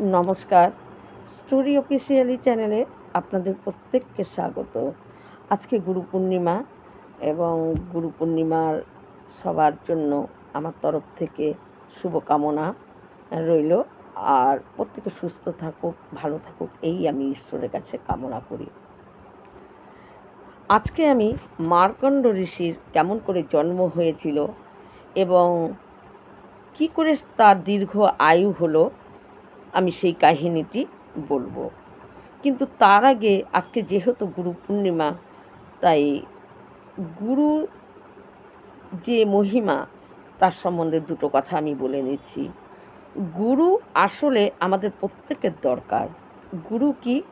নমস্কার। Story officially চ্যানেলে আপনাদের প্রত্যেককে স্বাগত। আজকে গুরু পূর্ণিমা এবং গুরু পূর্ণিমার সবার জন্য আমার তরফ থেকে শুভকামনা রইল। আর প্রত্যেকে সুস্থ থাকুক, ভালো থাকুক, এই আমি ঈশ্বরের কাছে কামনা করি। আজকে আমি মার্কণ্ড ঋষির কেমন করে জন্ম হয়েছিল এবং কি করে তার দীর্ঘ আয়ু হলো আমি সেই কাহিনীটি বলব। কিন্তু তার আগে আজকে যেহেতু গুরু পূর্ণিমা, তাই গুরু যে মহিমা, তার সম্বন্ধে দুটো কথা আমি বলে নিচ্ছি। গুরু আসলে আমাদের প্রত্যেকের দরকার। গুরু কি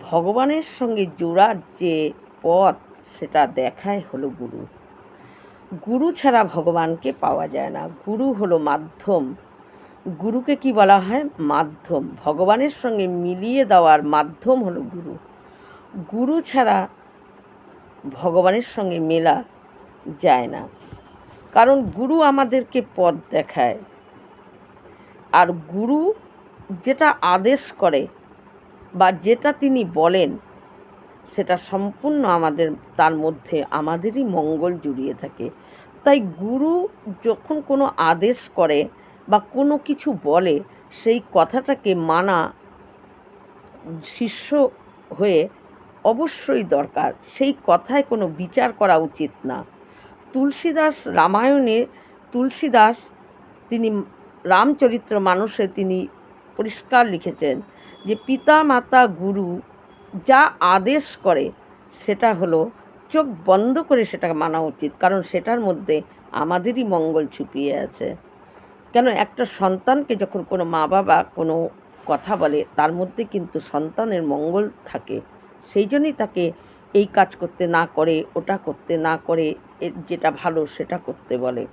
ভগবানের সঙ্গে জোড়ার যে পথ, সেটা দেখায় হলো গুরু। গুরু ছাড়া ভগবানকে পাওয়া যায় না। গুরু হলো মাধ্যম। গুরুকে কি বলা হয়? মাধ্যম। ভগবানের সঙ্গে মিলিয়ে দেওয়ার মাধ্যম হলো গুরু। গুরু ছাড়া ভগবানের সঙ্গে মেলা যায় না। কারণ গুরু আমাদেরকে পথ দেখায়। আর গুরু যেটা আদেশ করে বা যেটা তিনি বলেন, সেটা সম্পূর্ণ আমাদের, তার মধ্যে আমাদেরই মঙ্গল জুড়িয়ে থাকে। তাই গুরু যখন কোনো আদেশ করে বা কোনো কিছু বলে সেই কথাটাকে মানা শিষ্য হয়ে অবশ্যই দরকার। সেই কথায় কোনো বিচার করা উচিত না। তুলসীদাস রামায়ণে তুলসীদাস তিনি রামচরিত্র মানুষে তিনি পরিষ্কার লিখেছেন যে পিতা মাতা গুরু যা আদেশ করে সেটা হলো চোখ বন্ধ করে সেটাকে মানা উচিত। কারণ সেটার মধ্যে আমাদেরই মঙ্গল ছুপিয়ে আছে। কেন একটা সন্তানকে যখন কোনো মা বাবা কোনো কথা বলে, তার মধ্যে কিন্তু সন্তানের মঙ্গল থাকে। সেই জন্যই তাকে এই কাজ করতে না করে, ওটা করতে না করে যেটা ভালো সেটা করতে বলে।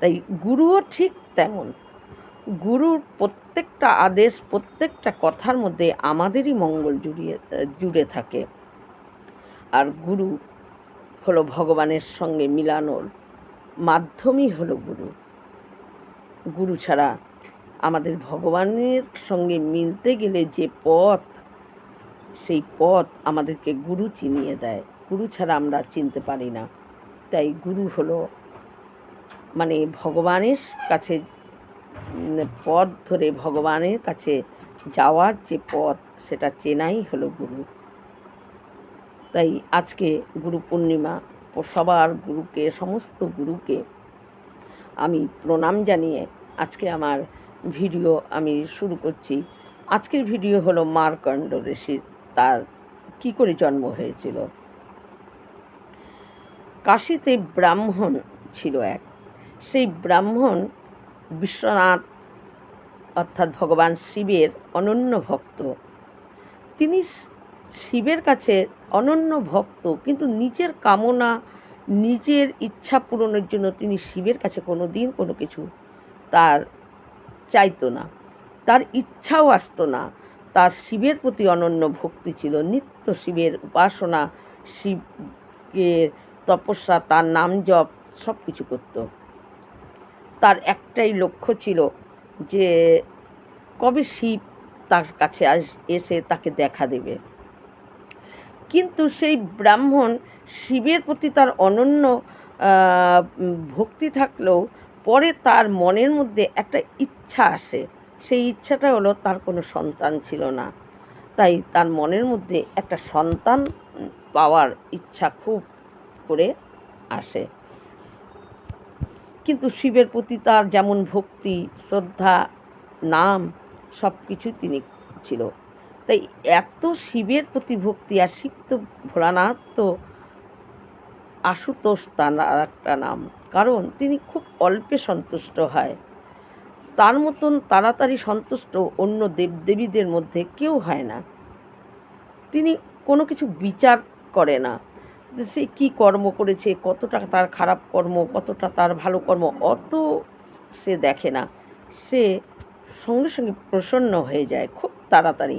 তাই গুরুও ঠিক তেমন। গুরুর প্রত্যেকটা আদেশ, প্রত্যেকটা কথার মধ্যে আমাদেরই মঙ্গল জুড়িয়ে, জুড়ে থাকে। আর গুরু হলো ভগবানের সঙ্গে মিলানোর মাধ্যমই হলো গুরু। গুরু ছাড়া আমাদের ভগবানের সঙ্গে মিলতে গেলে যে পথ, সেই পথ আমাদেরকে গুরু চিনিয়ে দেয়। গুরু ছাড়া আমরা চিনতে পারি না। তাই গুরু হলো মানে ভগবানের কাছে পথ ধরে ভগবানের কাছে যাওয়ার যে পথ, সেটা চেনাই হলো গুরু। তাই আজকে গুরু পূর্ণিমা, সবার গুরুকে, সমস্ত গুরুকে আমি প্রণাম জানিয়ে আজকে আমার ভিডিও আমি শুরু করছি। আজকের ভিডিও হলো মার্কণ্ড ঋষির তার কি করে জন্ম হয়েছিল? কাশীতে ব্রাহ্মণ ছিল এক। সেই ব্রাহ্মণ বিশ্বনাথ, অর্থাৎ ভগবান শিবের অনন্য ভক্ত। তিনি শিবের কাছে অনন্য ভক্ত, কিন্তু নিজের কামনা, নিজের ইচ্ছা পূরণের জন্য তিনি শিবের কাছে কোনো দিন কোনো কিছু তার চাইতো না। তার ইচ্ছাও আসতো না। তার শিবের প্রতি অনন্য ভক্তি ছিল। নিত্য শিবের উপাসনা শিবের তপস্যা, তার নাম জপ সব কিছু করতো। তার একটাই লক্ষ্য ছিল যে কবে শিব তার কাছে এসে তাকে দেখা দেবে। কিন্তু সেই ব্রাহ্মণ শিবের প্রতি তার অনন্য ভক্তি থাকলেও পরে তার মনের মধ্যে একটা ইচ্ছা আসে। সেই ইচ্ছাটা হলো তার কোনো সন্তান ছিল না। তাই তার মনের মধ্যে একটা সন্তান পাওয়ার ইচ্ছা খুব করে আসে। কিন্তু শিবের প্রতি তার যেমন ভক্তি, শ্রদ্ধা, নাম সব কিছু তিনি ছিল। তাই এত শিবের প্রতি ভক্তি আর শিব তো ভোলানাথ তো আশুতোষ তার একটা নাম। কারণ তিনি খুব অল্পে সন্তুষ্ট হয়। তার মতন তাড়াতাড়ি সন্তুষ্ট অন্য দেবদেবীদের মধ্যে কেউ হয় না। তিনি কোনো কিছু বিচার করে না সে কী কর্ম করেছে, কতটা তার খারাপ কর্ম, কতটা তার ভালো কর্ম, অত সে দেখে না। সে সঙ্গে সঙ্গে প্রসন্ন হয়ে যায় খুব তাড়াতাড়ি।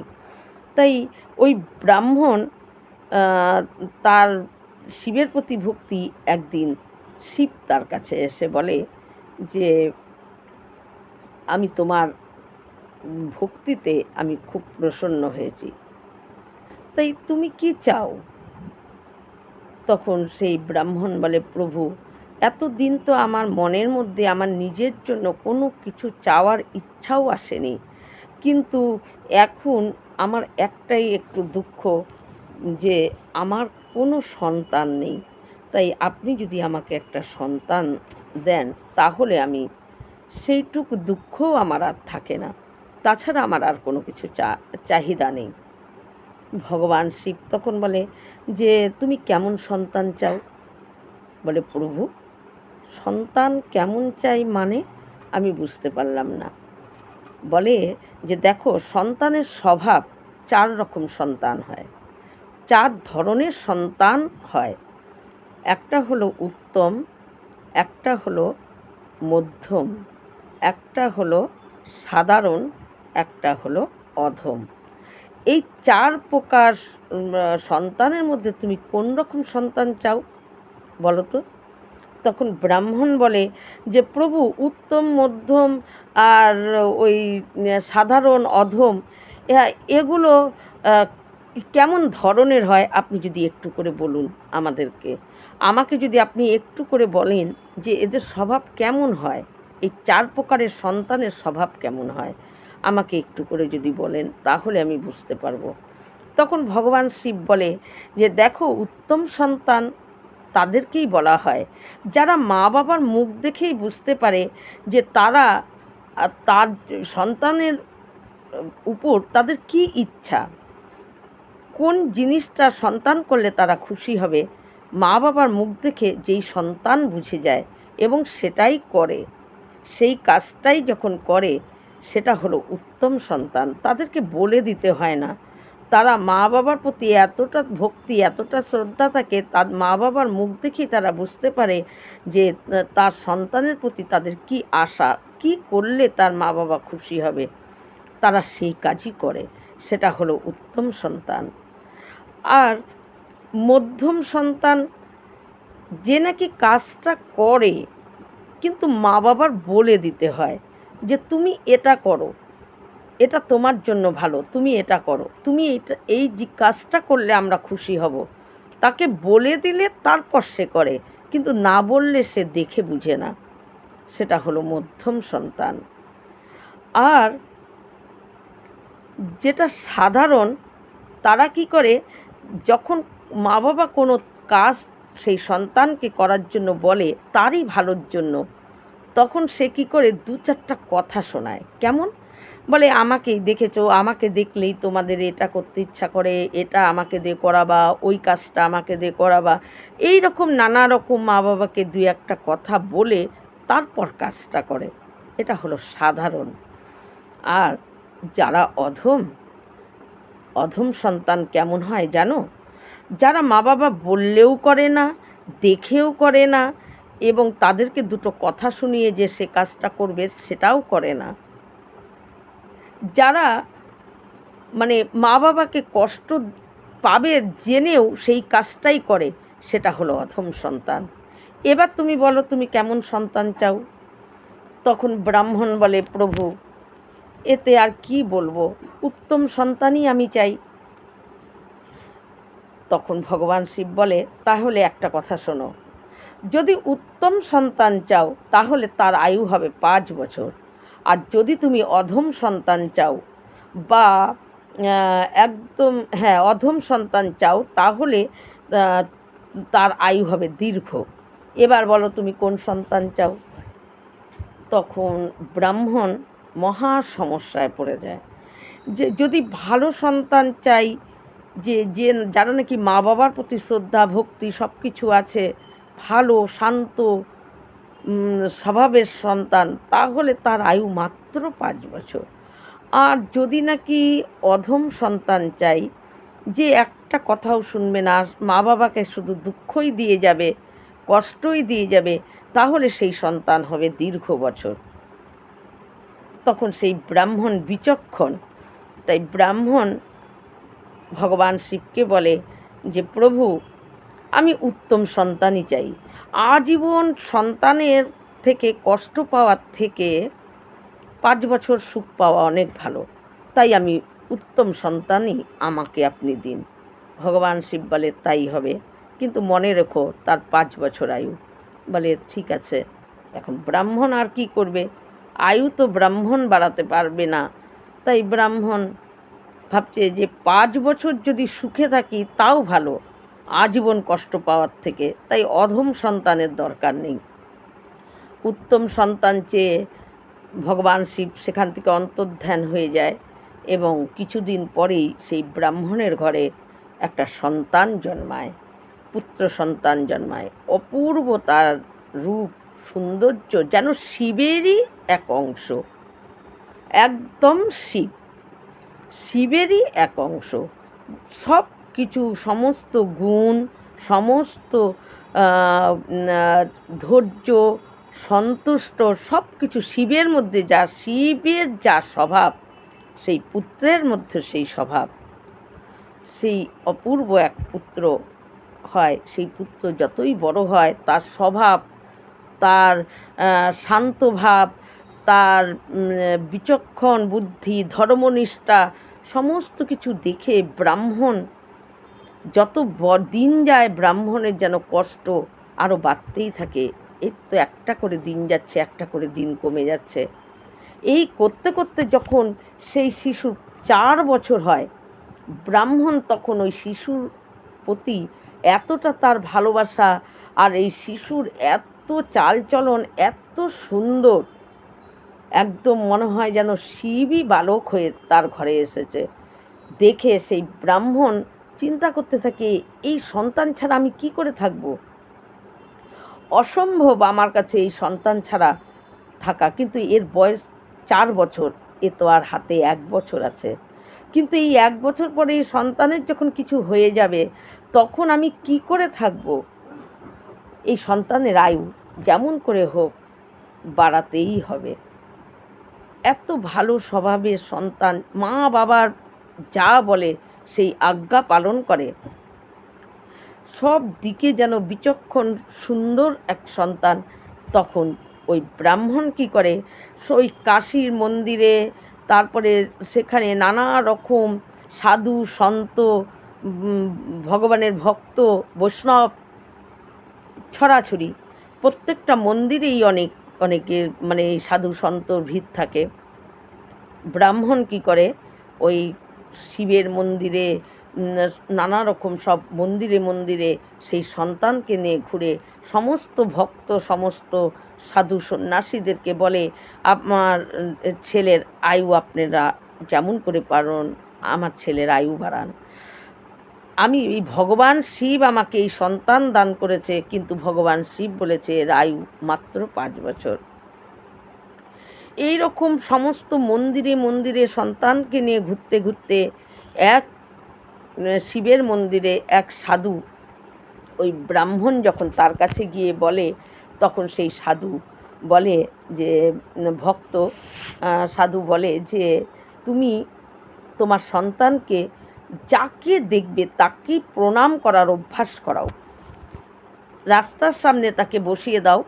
তাই ওই ব্রাহ্মণ তার শিবের প্রতি ভক্তি একদিন শিব তার কাছে এসে বলে যে, আমি তোমার ভক্তিতে আমি খুব প্রসন্ন হয়েছি। তাই তুমি কি চাও? তখন সেই ব্রাহ্মণ বলে, প্রভু, এতদিন তো আমার মনের মধ্যে আমার নিজের জন্য কোনো কিছু চাওয়ার ইচ্ছাও আসেনি। কিন্তু এখন আমার একটাই একটু দুঃখ যে আমার কোনো সন্তান নেই। তাই আপনি যদি আমাকে একটা সন্তান দেন, তাহলে আমি সেইটুকু দুঃখও আমার আর থাকে না। তাছাড়া আমার আর কোনো কিছু চাহিদা নেই। ভগবান শিব তখন বলে, যে তুমি কেমন সন্তান চাও? বলে, প্রভু, সন্তান কেমন চাই মানে আমি বুঝতে পারলাম না। বলে যে, দেখো, সন্তানের স্বভাব চার রকম সন্তান হয়। চার ধরনের সন্তান হয়। একটা হলো উত্তম, একটা হলো মধ্যম, একটা হলো সাধারণ, একটা হলো অধম। এই চার প্রকার সন্তানের মধ্যে তুমি কোন রকম সন্তান চাও বলো তো? তখন ব্রাহ্মণ বলে যে, প্রভু, উত্তম, মধ্যম আর ওই সাধারণ, অধম এগুলো কেমন ধরনের হয়? আপনি যদি একটু করে বলুন আমাদেরকে। আমাকে যদি আপনি একটু করে বলেন যে এদের স্বভাব কেমন হয়? এই চার প্রকারের সন্তানের স্বভাব কেমন হয়? আমাকে একটু করে যদি বলেন, তাহলে আমি বুঝতে পারব। তখন ভগবান শিব বলে যে, দেখো, উত্তম সন্তান তাদেরকেই বলা হয়। যারা মা বাবার মুখ দেখেই বুঝতে পারে যে তারা তার সন্তানের উপর তাদের কি ইচ্ছা, কোন জিনিসটা সন্তান করলে তারা খুশি হবে মা বাবার মুখ দেখে যেই সন্তান বুঝে যায় এবং সেটাই করে, সেই কাজটাই যখন করে, সেটা হলো উত্তম সন্তান। তাদেরকে বলে দিতে হয় না। তারা মা বাবার প্রতি এতটা ভক্তি, এতটা শ্রদ্ধা থাকে, তার মা বাবার মুখ দেখেই তারা বুঝতে পারে যে তার সন্তানের প্রতি তাদের কি আশা, কি করলে তার মা বাবা খুশি হবে। তারা সেই কাজই করে, সেটা হলো উত্তম সন্তান। আর মধ্যম সন্তান যে নাকি কাজটা করে, কিন্তু মা বাবার বলে দিতে হয় যে, তুমি এটা করো, এটা তোমার জন্য ভালো, তুমি এটা করো, তুমি এটা এই যে কাজটা করলে আমরা খুশি হব। তাকে বলে দিলে তারপর সে করে, কিন্তু না বললে সে দেখে বুঝে না। সেটা হলো মধ্যম সন্তান। আর যেটা সাধারণ, তারা কি করে, যখন মা বাবা কোনো কাজ সেই সন্তানকে করার জন্য বলে তারই ভালোর জন্য, তখন সে কি করে দু চারটা কথা শোনায়। কেমন? বলে, আমাকেই দেখেছ, আমাকে দেখলেই তোমাদের এটা করতে ইচ্ছা করে, এটা আমাকে দিয়ে করাবা, ওই কাজটা আমাকে দিয়ে করাবা। এই রকম নানা রকম মা বাবাকে দুই একটা কথা বলে তারপর কাজটা করে। এটা হলো সাধারণ। আর যারা অধম অধম সন্তান কেমন হয় জানো? যারা মা বাবা বললেও করে না, দেখেও করে না এবং তাদেরকে দুটো কথা শুনিয়ে যে সে কাজটা করবে সেটাও করে না। যারা মানে মা বাবাকে কষ্ট পাবে জেনেও সেই কাজটাই করে, সেটা হলো অধম সন্তান। এবার তুমি বলো, তুমি কেমন সন্তান চাও? তখন ব্রাহ্মণ বলে, প্রভু, এতে আর কি বলব? উত্তম সন্তানই আমি চাই। তখন ভগবান শিব বলে, তাহলে একটা কথা শোনো। যদি উত্তম সন্তান চাও, তাহলে তার আয়ু হবে পাঁচ বছর। আর যদি তুমি অধম সন্তান চাও বা একদম হ্যাঁ অধম সন্তান চাও, তাহলে তার আয়ু হবে দীর্ঘ। এবার বলো তুমি কোন সন্তান চাও? তখন ব্রাহ্মণ মহা সমস্যায় পড়ে যায়। যে যদি ভালো সন্তান চাই যে যে যারা নাকি মা বাবার প্রতি শ্রদ্ধা, ভক্তি সব কিছু আছে, ভালো, শান্ত স্বভাবের সন্তান, তাহলে তার আয়ু মাত্র পাঁচ বছর। আর যদি নাকি অধম সন্তান চাই, যে একটা কথাও শুনবে না মা বাবাকে শুধু দুঃখই দিয়ে যাবে, কষ্টই দিয়ে যাবে, তাহলে সেই সন্তান হবে দীর্ঘ বছর। তখন সেই ব্রাহ্মণ বিচক্ষণ। তাই ব্রাহ্মণ ভগবান শিবকে বলে যে, প্রভু, আমি উত্তম সন্তানই চাই। আজীবন সন্তানের থেকে কষ্ট পাওয়ার থেকে পাঁচ বছর সুখ পাওয়া অনেক ভালো। তাই আমি উত্তম সন্তানই আমাকে আপনি দিন। ভগবান শিব বলে, তাই হবে। কিন্তু মনে রেখো, তার পাঁচ বছর আয়ু। বলে, ঠিক আছে, এখন ব্রাহ্মণ আর কি করবে? আয়ু তো ব্রাহ্মণ বাড়াতে পারবে না। তাই ব্রাহ্মণ ভাবছে যে পাঁচ বছর যদি সুখে থাকি, তাও ভালো। আজীবন কষ্ট পাওয়ার থেকে। তাই অধম সন্তানের দরকার নেই। উত্তম সন্তান চেয়ে ভগবান শিব সেখান থেকে অন্তর্ধান হয়ে যায় এবং কিছুদিন পরেই সেই ব্রাহ্মণের ঘরে একটা সন্তান জন্মায়, পুত্র সন্তান জন্মায়। অপূর্ব তার রূপ, সৌন্দর্য যেন শিবেরই এক অংশ। একদম শিব। শিবেরই এক অংশ। সব কিছু, সমস্ত গুণ, সমস্ত ধৈর্য, সন্তুষ্ট, সব কিছু শিবের মধ্যে, যা শিবের যা স্বভাব, সেই পুত্রের মধ্যে সেই স্বভাব। সেই অপূর্ব এক পুত্র হয়, সেই পুত্র যতই বড় হয়, তার স্বভাব, তার শান্ত ভাব তার বিচক্ষণ বুদ্ধি, ধর্মনিষ্ঠা, সমস্ত কিছু দেখে ব্রাহ্মণ, যত দিন যায় ব্রাহ্মণের যেন কষ্ট আরও বাড়তেই থাকে এই তো একটা করে দিন যাচ্ছে, একটা করে দিন কমে যাচ্ছে। এই করতে করতে যখন সেই শিশু চার বছর হয়, ব্রাহ্মণ তখন ওই শিশুর প্রতি এতটা তার ভালোবাসা আর এই শিশুর এত চালচলন, এত সুন্দর একদম মনে হয় যেন শিবই বালক হয়ে তার ঘরে এসেছে। দেখে সেই ব্রাহ্মণ চিন্তা করতে থাকে, এই সন্তান ছাড়া আমি কি করে থাকব? অসম্ভব আমার কাছে এই সন্তান ছাড়া থাকা, কিন্তু এর বয়স চার বছর, এ তো আর হাতে এক বছর আছে। কিন্তু এই এক বছর পরে এই সন্তানের যখন কিছু হয়ে যাবে, তখন আমি কি করে থাকব? এই সন্তানের আয়ু যেমন করে হোক, বাড়াতেই হবে। এত ভালো স্বভাবের সন্তান, মা বাবার যা বলে সেই আজ্ঞা পালন করে। সব দিকে যেন বিচক্ষণ সুন্দর এক সন্তান। তখন ওই ব্রাহ্মণ কি করে? ওই কাশীর মন্দিরে, তারপরে সেখানে নানা রকম সাধু, সন্ত ভগবানের ভক্ত, বৈষ্ণব, ছড়াছড়ি। প্রত্যেকটা মন্দিরেই অনেক অনেকের মানে সাধু সন্তর ভিড় থাকে। ব্রাহ্মণ কি করে? ওই শিবের মন্দিরে নানা রকম সব মন্দিরে মন্দিরে সেই সন্তানকে নিয়ে ঘুরে সমস্ত ভক্ত, সমস্ত সাধু সন্ন্যাসীদেরকে বলে আমার ছেলের আয়ু আপনারা যেমন করে পারেন আমার ছেলের আয়ু বাড়ান। আমি, এই ভগবান শিব আমাকে এই সন্তান দান করেছে, কিন্তু ভগবান শিব বলেছে এর আয়ু মাত্র পাঁচ বছর। এই রকম সমস্ত মন্দিরে মন্দিরে সন্তানকে নিয়ে ঘুরতে ঘুরতে এক শিবের মন্দিরে এক সাধু, ওই ব্রাহ্মণ যখন তার কাছে গিয়ে বলে, তখন সেই সাধু বলে যে ভক্ত সাধু বলে যে, তুমি তোমার সন্তানকে যাকে দেখবে তাকেই প্রণাম করার অভ্যাস করাও। রাস্তার সামনে তাকে বসিয়ে দাও।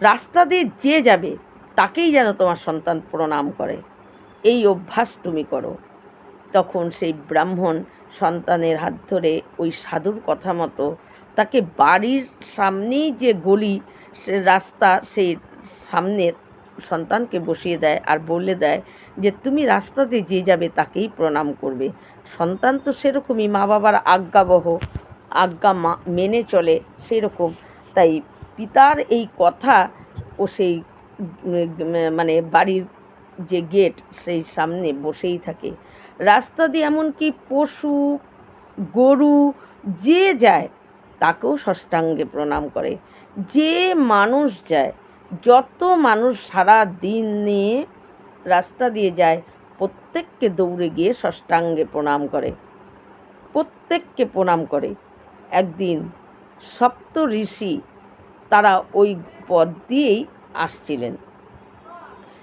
রাস্তা দিয়ে যে যাবে, তাকেই যেন তোমার সন্তান প্রণাম করে। এই অভ্যাস তুমি করো। তখন সেই ব্রাহ্মণ সন্তানের হাত ধরে ওই সাধুর কথা মতো তাকে বাড়ির সামনেই যে গলি, সে রাস্তা, সেই সামনে সন্তানকে বসিয়ে দেয় আর বলে দেয় যে, তুমি রাস্তাতে যে যাবে, তাকেই প্রণাম করবে। সন্তান তো সেরকমই মা বাবার আজ্ঞাবহ, আজ্ঞা মা, মেনে চলে সেরকম। তাই পিতার এই কথা ও সেই মানে বাড়ির যে গেট সেই সামনে বসেই থাকে। রাস্তা দিয়ে এমনকি পশু, গরু যে যায়, তাকেও ষষ্ঠাঙ্গে প্রণাম করে। যে মানুষ যায়, যত মানুষ সারা দিন নিয়ে রাস্তা দিয়ে যায় প্রত্যেককে দৌড়ে গিয়ে ষষ্ঠাঙ্গে প্রণাম করে। প্রত্যেককে প্রণাম করে। একদিন সপ্ত ঋষি তারা ওই পথ দিয়েই আসছিলেন।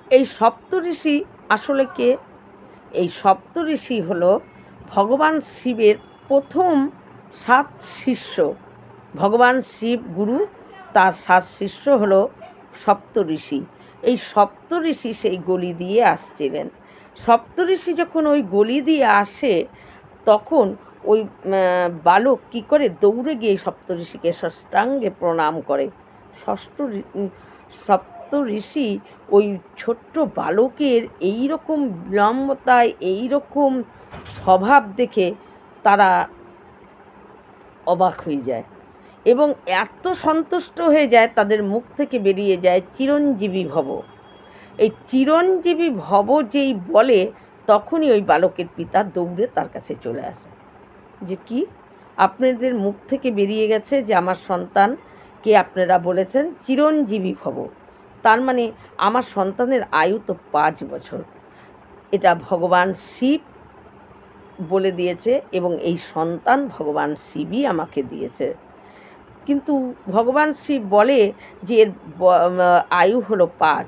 এই সপ্ত ঋষি আসলে কে? এই সপ্ত ঋষি হলো ভগবান শিবের প্রথম সাত শিষ্য। ভগবান শিব গুরু, তার সাত শিষ্য হল সপ্ত ঋষি। এই সপ্তঋষি সেই গলি দিয়ে আসছিলেন। সপ্তঋষি যখন ওই গলি দিয়ে আসে, তখন ওই বালক কি করে দৌড়ে গিয়ে সপ্তঋষিকে ষষ্ঠাঙ্গে প্রণাম করে। ষষ্ঠ সপ্ত ঋষি ওই ছোট্ট বালকের এই রকম বিলম্বতায় এই রকম স্বভাব দেখে তারা অবাক হয়ে যায় এবং এত সন্তুষ্ট হয়ে যায়, তাদের মুখ থেকে বেরিয়ে যায় চিরঞ্জীবী ভব। এই চিরঞ্জীবী ভব যেই বলে, তখনই ওই বালকের পিতা দৌড়ে তার কাছে চলে আসে। যে কি? আপনাদের মুখ থেকে বেরিয়ে গেছে যে আমার সন্তানকে আপনারা বলেছেন? চিরঞ্জীবী ভব। তার মানে আমার সন্তানের আয়ু তো পাঁচ বছর। এটা ভগবান শিব বলে দিয়েছে এবং এই সন্তান ভগবান শিবই আমাকে দিয়েছে। কিন্তু ভগবান শিব বলে যে এর আয়ু হলো পাঁচ।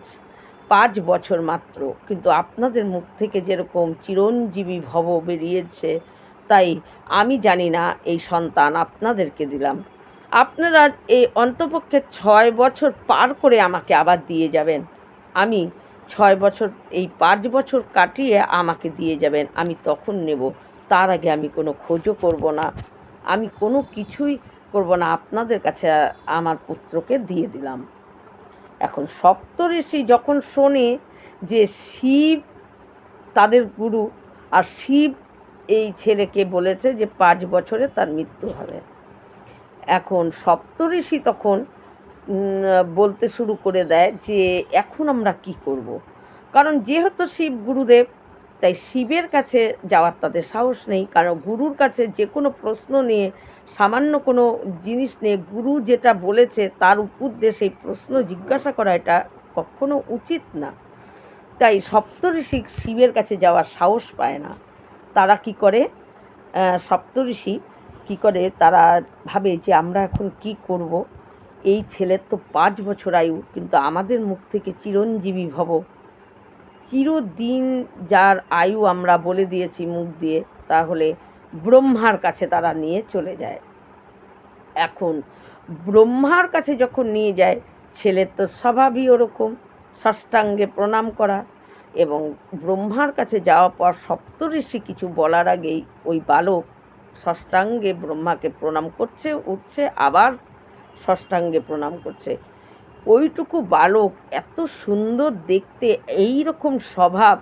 পাঁচ বছর মাত্র, কিন্তু আপনাদের মুখ থেকে যেরকম চিরঞ্জীবী ভব বেরিয়েছে, তাই আমি জানি না এই সন্তান আপনাদেরকে দিলাম। আপনারা এই অন্তপক্ষে ছয় বছর পার করে আমাকে আবার দিয়ে যাবেন। আমি ছয় বছর, এই পাঁচ বছর কাটিয়ে আমাকে দিয়ে যাবেন, আমি তখন নেব। তার আগে আমি কোনো খোঁজও করব না। আমি কোনো কিছুই করব না। আপনাদের কাছে আমার পুত্রকে দিয়ে দিলাম। এখন সপ্তঋষি যখন শোনে যে শিব তাদের গুরু, আর শিব এই ছেলেকে বলেছে যে পাঁচ বছরে তার মৃত্যু হবে এখন সপ্তঋষি তখন বলতে শুরু করে দেয় যে এখন আমরা কি করব। কারণ যেহেতু শিব গুরুদেব, তাই শিবের কাছে যাওয়ার তাদের সাহস নেই কারণ গুরুর কাছে যে কোনো প্রশ্ন নিয়ে সামান্য কোনো জিনিস নিয়ে গুরু যেটা বলেছে, তার দিয়ে সেই প্রশ্ন জিজ্ঞাসা করা এটা কখনো উচিত না। তাই সপ্তঋষি শিবের কাছে যাওয়ার সাহস পায় না। তারা কি করে? সপ্তঋষি কি করে? তারা ভাবে যে আমরা এখন কি করব? এই ছেলের তো পাঁচ বছর আয়ু, কিন্তু আমাদের মুখ থেকে চিরঞ্জীবী ভব। চিরদিন যার আয়ু আমরা বলে দিয়েছি মুখ দিয়ে, তাহলে ব্রহ্মার কাছে তারা নিয়ে চলে যায়। এখন ব্রহ্মার কাছে যখন নিয়ে যায়, ছেলের তো স্বভাবই ওরকম ষষ্ঠাঙ্গে প্রণাম করা এবং ব্রহ্মার কাছে যাওয়ার পর সপ্তঋষি কিছু বলার আগেই ওই বালক ষষ্ঠাঙ্গে ব্রহ্মাকে প্রণাম করছে, উঠছে, আবার ষষ্ঠাঙ্গে প্রণাম করছে। ওইটুকু বালক এত সুন্দর দেখতে এই রকম স্বভাব,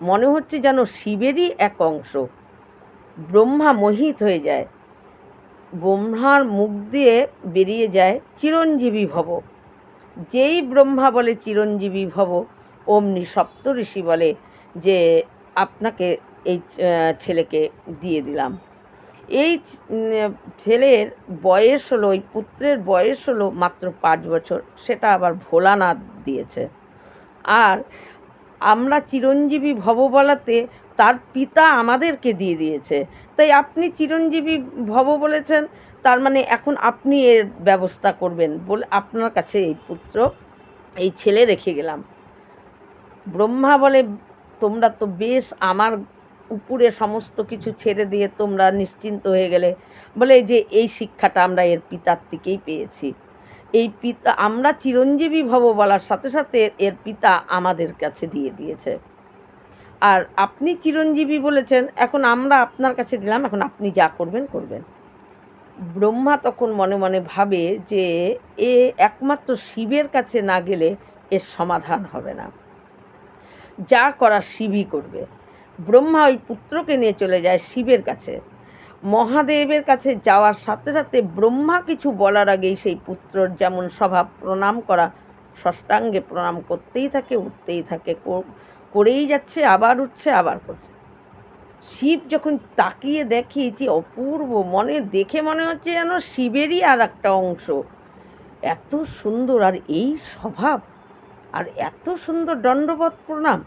মনে হচ্ছে যেন শিবেরই এক অংশ। ব্রহ্মা মোহিত হয়ে যায়। ব্রহ্মার মুখ দিয়ে বেরিয়ে যায় চিরঞ্জীবী ভব। যেই ব্রহ্মা বলে চিরঞ্জীবী ভব, অমনি সপ্তঋষি বলে যে আপনাকে এই ছেলেকে দিয়ে দিলাম। এই ছেলের বয়স হলো ওই পুত্রের বয়স হলো মাত্র পাঁচ বছর, সেটা আবার ভোলানাথ দিয়েছে। আর আমরা চিরঞ্জীবী ভব বলাতে তার পিতা আমাদেরকে দিয়ে দিয়েছে। তাই আপনি চিরঞ্জীবী ভব বলেছেন, তার মানে এখন আপনি এর ব্যবস্থা করবেন বলে আপনার কাছে এই পুত্র, এই ছেলে রেখে গেলাম। ব্রহ্মা বলে, তোমরা তো বেশ আমার উপরে সমস্ত কিছু ছেড়ে দিয়ে তোমরা নিশ্চিন্ত হয়ে গেলে। বলে যে, এই শিক্ষাটা আমরা এর পিতার থেকেই পেয়েছি। এই পিতা, আমরা চিরঞ্জীবী ভব বলার সাথে সাথে এর পিতা আমাদের কাছে দিয়ে দিয়েছে। আর আপনি চিরঞ্জীবী বলেছেন, এখন আমরা আপনার কাছে দিলাম, এখন আপনি যা করবেন করবেন। ব্রহ্মা তখন মনে মনে ভাবে যে এ একমাত্র শিবের কাছে না গেলে এর সমাধান হবে না। যা করা শিবই করবে। ব্রহ্মা ওই পুত্রকে নিয়ে চলে যায় শিবের কাছে। মহাদেবের কাছে যাওয়ার সাথে সাথে ব্রহ্মা কিছু বলার আগেই সেই পুত্রর যেমন স্বভাব প্রণাম করা, ষষ্ঠাঙ্গে প্রণাম করতেই থাকে, উঠতেই থাকে করেই যাচ্ছে, আবার উঠছে, আবার করছে। শিব যখন তাকিয়ে দেখে যে অপূর্ব, মনে, দেখে মনে হচ্ছে যেন শিবেরই আর একটা অংশ। এত সুন্দর, আর এই স্বভাব, আর এত সুন্দর দণ্ডবত প্রণাম।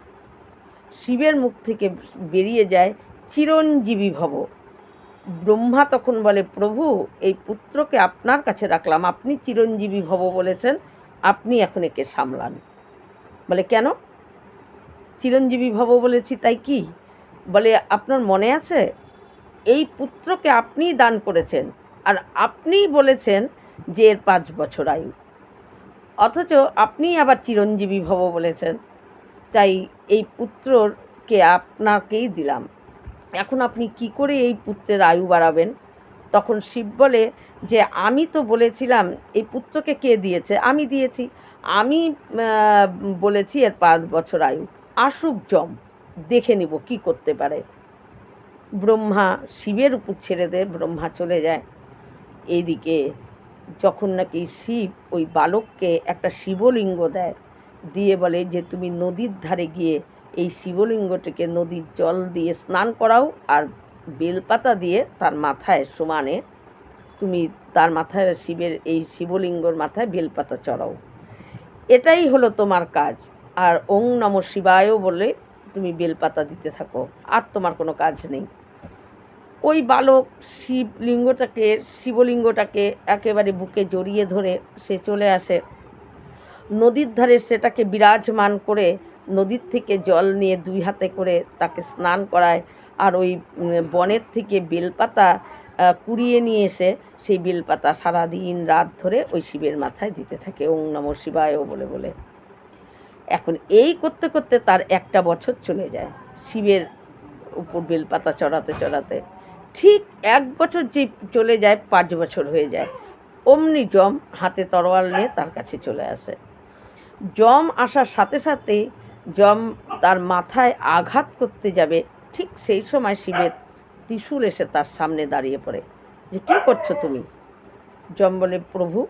শিবের মুখ থেকে বেরিয়ে যায় চিরঞ্জীবী ভব। ব্রহ্মা তখন বলে, প্রভু, এই পুত্রকে আপনার কাছে রাখলাম। আপনি চিরঞ্জীবী ভব বলেছেন। আপনি এখন একে সামলান। বলে, কেন? চিরঞ্জীবী ভব বলেছি, তাই কি? বলে, আপনার মনে আছে? এই পুত্রকে আপনিই দান করেছেন, আর আপনিই বলেছেন যে এর পাঁচ বছর আয়ু। অথচ আপনি আবার চিরঞ্জীবী ভব বলেছেন। তাই এই পুত্রকে আপনাকেই দিলাম। এখন আপনি কি করে এই পুত্রের আয়ু বাড়াবেন? তখন শিব বলে, যে আমি তো বলেছিলাম, এই পুত্রকে কে দিয়েছে? আমি দিয়েছি। আমি বলেছি এর পাঁচ বছর আয়ু। আসুক জম, দেখে নিব কি করতে পারে। ব্রহ্মা শিবের উপর ছেড়ে দেয় ব্রহ্মা চলে যায়। এইদিকে যখন নাকি শিব ওই বালককে একটা শিবলিঙ্গ দেয়, দিয়ে বলে যে, তুমি নদীর ধারে গিয়ে এই শিবলিঙ্গটিকে নদীর জল দিয়ে স্নান করাও আর বেলপাতা দিয়ে তার মাথায় সমানে তুমি তার মাথায় শিবের এই শিবলিঙ্গর মাথায় বেলপাতা চড়াও। এটাই হলো তোমার কাজ। আর ওং নম শিবায়ও বলে তুমি বেলপাতা দিতে থাকো, আর তোমার কোনো কাজ নেই। ওই বালক শিবলিঙ্গটাকে শিবলিঙ্গটাকে একেবারে বুকে জড়িয়ে ধরে সে চলে আসে। নদীর ধারে সেটাকে বিরাজমান করে নদীর থেকে জল নিয়ে দুই হাতে করে তাকে স্নান করায়, আর ওই বনের থেকে বেলপাতা কুড়িয়ে নিয়ে এসে সেই বেলপাতা সারাদিন রাত ধরে ওই শিবের মাথায় দিতে থাকে, ওং নম শিবায় বলে বলে। এখন এই করতে করতে তার একটা বছর চলে যায় শিবের উপর বেলপাতা চড়াতে চড়াতে। ঠিক এক বছর যে চলে যায়, পাঁচ বছর হয়ে যায়, অমনি জম হাতে তরোয়াল নিয়ে তার কাছে চলে আসে। জম আসার সাথে সাথে জম তার মাথায় আঘাত করতে যাবে, ঠিক সেই সময় শিবের ত্রিশূল এসে তার সামনে দাঁড়িয়ে পড়ে। যে কী করছ তুমি? জম বলে, প্রভু,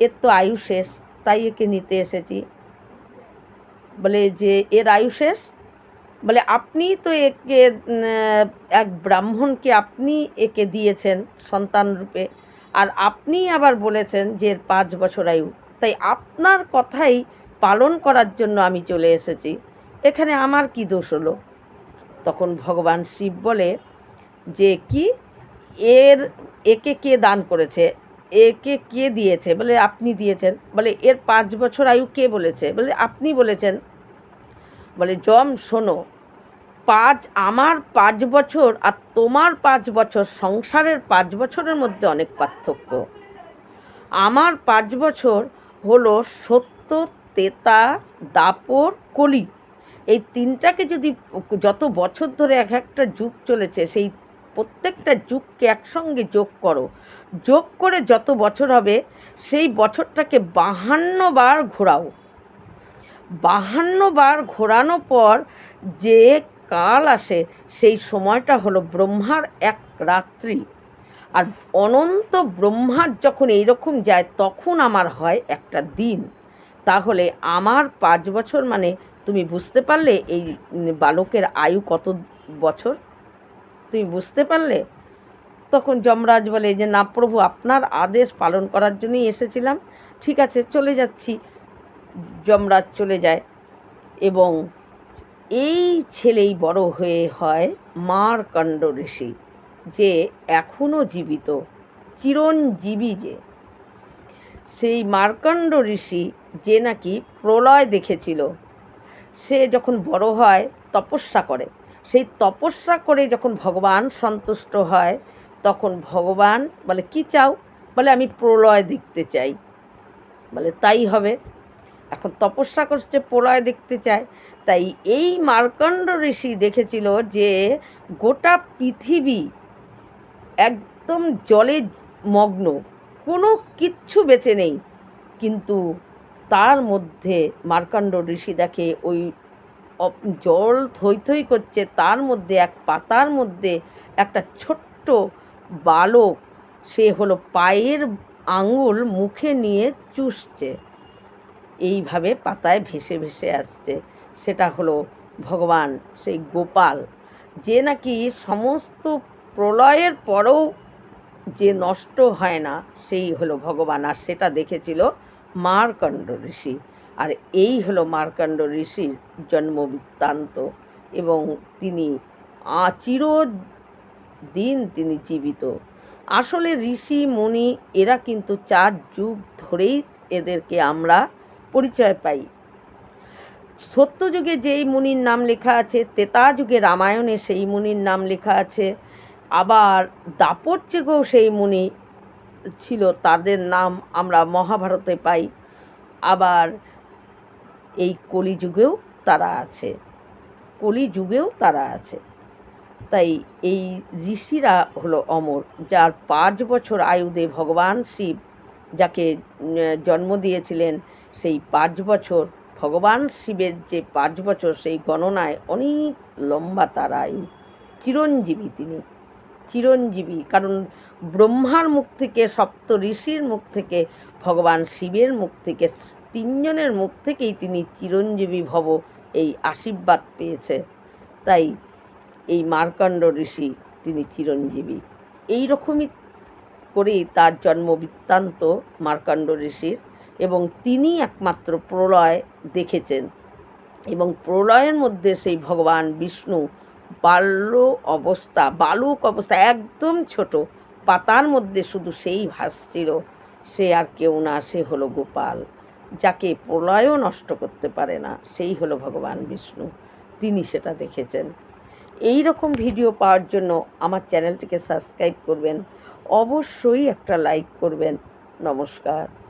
এর তো আয়ু শেষ, তাই একে নিতে এসেছি। বলে যে এর আয়ু শেষ? বলে, আপনি তো একে এক ব্রাহ্মণকে আপনি একে দিয়েছেন সন্তান রূপে, আর আপনি আবার বলেছেন যে, এর পাঁচ বছর আয়ু। তাই আপনার কথাই পালন করার জন্য আমি চলে এসেছি। এখানে আমার কি দোষ হলো? তখন ভগবান শিব বলে, যে, কি? এর, একে কে দান করেছে? একে কে দিয়েছে? বলে আপনি দিয়েছেন। বলে, এর পাঁচ বছর আয়ু কে বলেছে? বলে, আপনি বলেছেন। বলে, জম, শোনো, পাঁচ, আমার পাঁচ বছর আর তোমার পাঁচ বছর সংসারের পাঁচ বছরের মধ্যে অনেক পার্থক্য। আমার পাঁচ বছর হলো সত্য, তেতা, দাপর, কলি। এই তিনটাকে যদি যত বছর ধরে এক একটা যুগ চলেছে, সেই প্রত্যেকটা যুগকে একসঙ্গে যোগ করো। যোগ করে যত বছর হবে, সেই বছরটাকে বাহান্ন বার ঘোরাও। বাহান্ন বার ঘোরানো পর যে কাল আসে, সেই সময়টা হলো ব্রহ্মার এক রাত্রি। আর অনন্ত ব্রহ্মার যখন এইরকম যায়, তখন আমার হয় একটা দিন। তাহলে আমার পাঁচ বছর মানে তুমি বুঝতে পারলে এই বালকের আয়ু কত বছর? তুমি বুঝতে পারলে? তখন যমরাজ বলে, যে না প্রভু, আপনার আদেশ পালন করার জন্যই এসেছিলাম। ঠিক আছে, চলে যাচ্ছি। যমরাজ চলে যায় এবং এই ছেলেই বড় হয়ে হয় মারকাণ্ড ঋষি, যে এখনও জীবিত, চিরঞ্জীবী যে। সেই মার্কণ্ড ঋষি যে নাকি প্রলয় দেখেছিল, সে যখন বড় হয় তপস্যা করে। সেই তপস্যা করে যখন ভগবান সন্তুষ্ট হয় তখন ভগবান বলে, কি চাও? বলে, আমি প্রলয় দেখতে চাই। বলে, তাই হবে। এখন তপস্যা করছে, প্রলয় দেখতে চায়। তাই এই মার্কণ্ড ঋষি দেখেছিল যে, গোটা পৃথিবী একদম জলে মগ্ন, কোনো কিচ্ছু বেঁচে নেই। কিন্তু তার মধ্যে মার্কণ্ড ঋষি দেখে, ওই জল থই থই করছে, তার মধ্যে, এক পাতার মধ্যে একটা ছোট্ট বালক, সে হলো পায়ের আঙুল মুখে নিয়ে চুষছে। এইভাবে পাতায় ভেসে ভেসে আসছে। সেটা হলো ভগবান সেই গোপাল, যে নাকি সমস্ত প্রলয়ের পরেও যে নষ্ট হয় না, সেই হলো ভগবান। আর সেটা দেখেছিল মার্কণ্ড ঋষি। আর এই হলো মার্কণ্ড ঋষির জন্ম বৃত্তান্ত এবং তিনি আ- চিরদিন তিনি জীবিত। আসলে ঋষি, মুনি, এরা কিন্তু চার যুগ ধরেই এদেরকে আমরা পরিচয় পাই। সত্যযুগে যেই মুনির নাম লেখা আছে তেতা যুগে রামায়ণে সেই মুনির নাম লেখা আছে, আবার দাপর যুগেও সেই মুনি ছিল, তাদের নাম আমরা মহাভারতে পাই, আবার এই কলিযুগেও তারা আছে। কলিযুগেও তারা আছে। তাই এই ঋষিরা হলো অমর, যার পাঁচ বছর আয়ুদে ভগবান শিব যাকে জন্ম দিয়েছিলেন, সেই পাঁচ বছর ভগবান শিবের যে পাঁচ বছর সেই গণনায় অনেক লম্বা তার আয়ু। চিরঞ্জীবী তিনি, চিরঞ্জীবী। কারণ ব্রহ্মার মুখ থেকে, সপ্ত ঋষির মুখ থেকে, ভগবান শিবের মুখ থেকে, তিনজনের মুখ থেকেই তিনি চিরঞ্জীবী ভব এই আশীর্বাদ পেয়েছে। তাই এই মার্কণ্ড ঋষি তিনি চিরঞ্জীবী। এই রকমই করেই তার জন্ম বৃত্তান্ত মার্কণ্ড ঋষির এবং তিনি একমাত্র প্রলয় দেখেছেন এবং প্রলয়ের মধ্যে সেই ভগবান বিষ্ণু বাল্য অবস্থা, বালুক অবস্থা একদম ছোট, পাতার মধ্যে শুধু সেই ভাসছিল সে আর কেউ না, সে হলো গোপাল, যাকে প্রলয়ও নষ্ট করতে পারে না, সেই হলো ভগবান বিষ্ণু। তিনি সেটা দেখেছেন। এই রকম ভিডিও পাওয়ার জন্য আমার চ্যানেলটিকে সাবস্ক্রাইব করবেন। অবশ্যই একটা লাইক করবেন। নমস্কার।